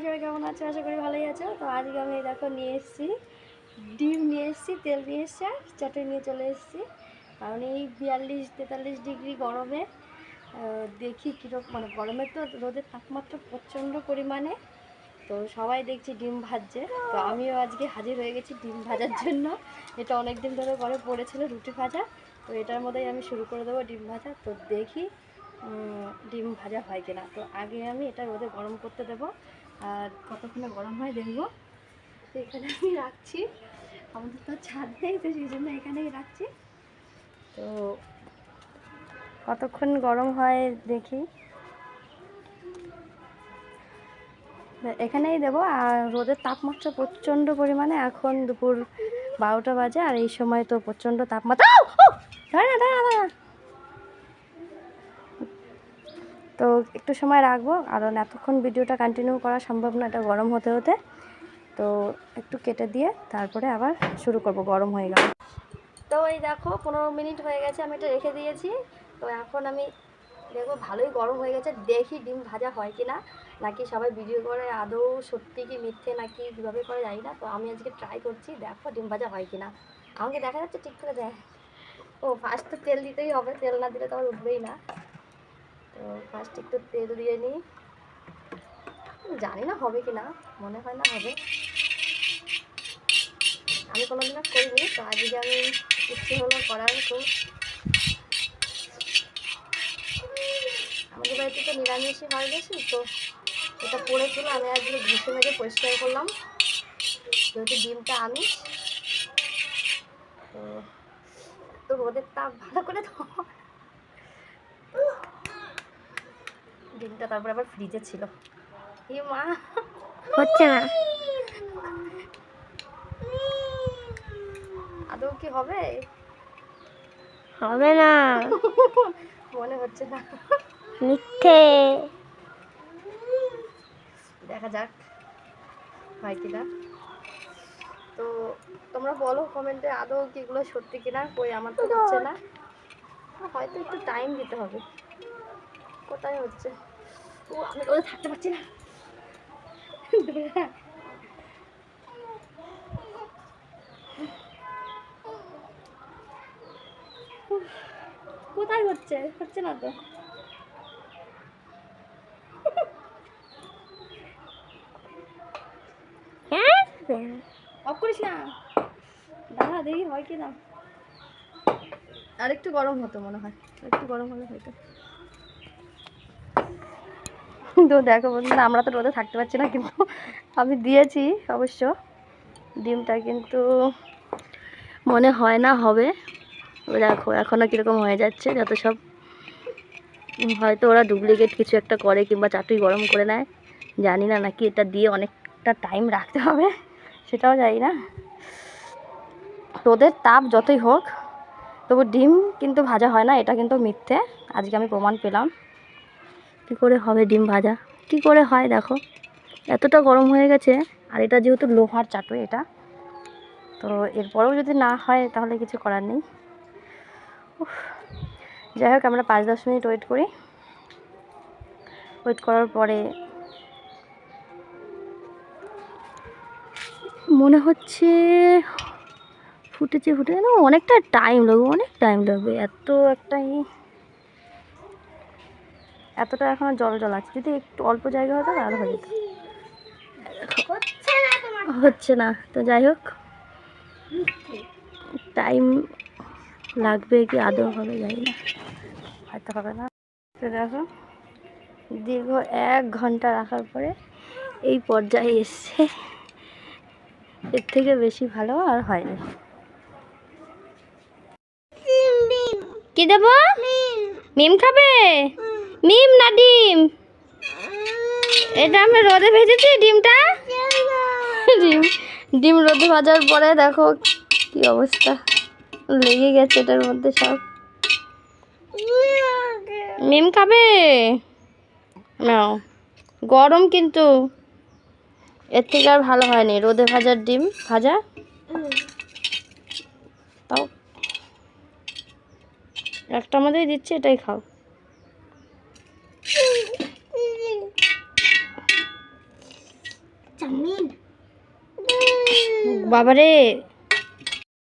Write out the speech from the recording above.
তোমরা সবাই কেমন আছো? আশা করি ভালোই আছো। তো আজকে আমি দেখো নিয়ে এসেছি, ডিম নিয়ে এসেছি, তেল নিয়ে এসেছি আর চাটনি নিয়ে চলে এসেছি। কারণ এই বিয়াল্লিশ তেতাল্লিশ ডিগ্রি গরমে দেখি কীরকম মানে গরমে তো রোদের তাপমাত্রা প্রচণ্ড পরিমাণে। তো সবাই দেখছি ডিম ভাজছে। তো আমিও আজকে হাজির হয়ে গেছি ডিম ভাজার জন্য। এটা অনেক দিন ধরে ঘরে পড়েছিল রুটি ভাজা। তো এটার মধ্যেই আমি শুরু করে দেবো ডিম ভাজা। তো দেখি ডিম ভাজা হয় কিনা। তো আগে আমি এটা রোদে গরম করতে দেবো। আর কতক্ষণে গরম হয় দেখব। তো এখানে আমি রাখছি। আমাদের তো ছাদ নেই, তো সেই জন্য এখানেই রাখছি। তো কতক্ষণ গরম হয় দেখি। এখানেই দেবো। আর রোদের তাপমাত্রা প্রচণ্ড পরিমাণে। এখন দুপুর বারোটা বাজে, আর এই সময় তো প্রচণ্ড তাপমাত্রা! দাঁড়া না দাঁড়া। তো একটু সময় রাখব, কারণ এতক্ষণ ভিডিওটা কন্টিনিউ করা সম্ভব না, এটা গরম হতে হতে। তো একটু কেটে দিয়ে তারপরে আবার শুরু করব, গরম হয়ে গেল। তো এই দেখো, পনেরো মিনিট হয়ে গেছে, আমি এটা রেখে দিয়েছি। তো এখন আমি দেখব, ভালোই গরম হয়ে গেছে, দেখি ডিম ভাজা হয় কি না নাকি সবাই ভিডিও করে, আদৌ সত্যি কি মিথ্যে, নাকি কীভাবে করে জানি না। তো আমি আজকে ট্রাই করছি, দেখো ডিম ভাজা হয় কি না আমাকে দেখা যাচ্ছে ঠিক করে দেখ ও ফার্স্ট তো তেল দিতেই হবে, তেল না দিলে তো আর উঠবেই না। তো ফার্স্ট একটু তেল দিয়ে নিই। জানি না হবে কি না মনে হয় না হবে। আমি কোনোদিন আর করিনি, তো আজকে আমি ইচ্ছে হলো করার খুব আমাদের বাড়িতে তো নিরামিষই হয় বেশি, তো এটা পড়েছিল, আমি আজকে ঘুষে মেজে পরিষ্কার করলাম। যেহেতু ডিমটা আমিষ, তো তো রোদের তাপ ভালো করে তো ডিমটা তারপর আবার ফ্রিজে ছিল। এ মা। হচ্ছে না। আদৌ কি হবে? হবে না। মনে হচ্ছে না। মিথ্যে। দেখা যাক হয় কিনা তো তোমরা বলো কমেন্টে আদৌ কি এগুলো সত্যি কিনা কই আমার তো হচ্ছে না। হয়তো একটু টাইম দিতে হবে। কোথায় হচ্ছে? ও আমি ওদের থাকতে পারছি না। কোথায় হচ্ছে? হচ্ছে না তো। হ্যাঁ? অফ করিস না। দাঁড়া দেখি হয় কি না। আর একটু গরম হতো মনে হয়। একটু গরম হলে হয়তো। তো দেখো বন্ধুরা, আমরা তো রোদে থাকতে পারছি না, কিন্তু আমি দিয়েছি অবশ্য। ডিমটা কিন্তু মনে হয় না হবে। দেখো এখনও কীরকম হয়ে যাচ্ছে, যত সব হয়তো ওরা ডুপ্লিকেট কিছু একটা করে কিংবা চাটুই গরম করে নেয়। জানি না নাকি এটা দিয়ে অনেকটা টাইম রাখতে হবে, সেটাও জানি না। রোদের তাপ যতই হোক, তবু ডিম কিন্তু ভাজা হয় না, এটা কিন্তু মিথ্যে। আজকে আমি প্রমাণ পেলাম। কী করে হবে ডিম ভাজা? কি করে হয় দেখো। এতটা গরম হয়ে গেছে, আর এটা যেহেতু লোহার চাটু এটা, তো এরপরেও যদি না হয় তাহলে কিছু করার নেই। যাই হোক, আমরা পাঁচ দশ মিনিট ওয়েট করি। ওয়েট করার পরে মনে হচ্ছে ফুটেছে ফুটে অনেকটা টাইম লাগবে, অনেক টাইম লাগবে। এত একটা ই- এতটা এখনও জল জল আছে। যদি একটু অল্প জায়গা হতো তাহলে হয়ে যেত। হচ্ছে না। তোমার হচ্ছে না তো যাই হোক। টাইম লাগবে কি আদৌ হবে জানি না। হয়তো হবে না। তো দেখো দীর্ঘ এক ঘণ্টা রাখার পরে এই পর্যায়ে এসছে। এর থেকে বেশি ভালো আর হয়নি। কি দেব? মিম। খাবে? মিম না ডিম? এটা আমি রোদে ভেজেছি ডিমটা? ডিম ডিম রোদে ভাজার পরে দেখো কি অবস্থা। লেগে গেছে এটার মধ্যে সব। মিম খাবে? নাও গরম কিন্তু। এর থেকে আর ভালো হয়নি। রোদে ভাজার ডিম ভাজা? তাও। একটা মধ্যেই দিচ্ছি, এটাই খাও। বাবারে।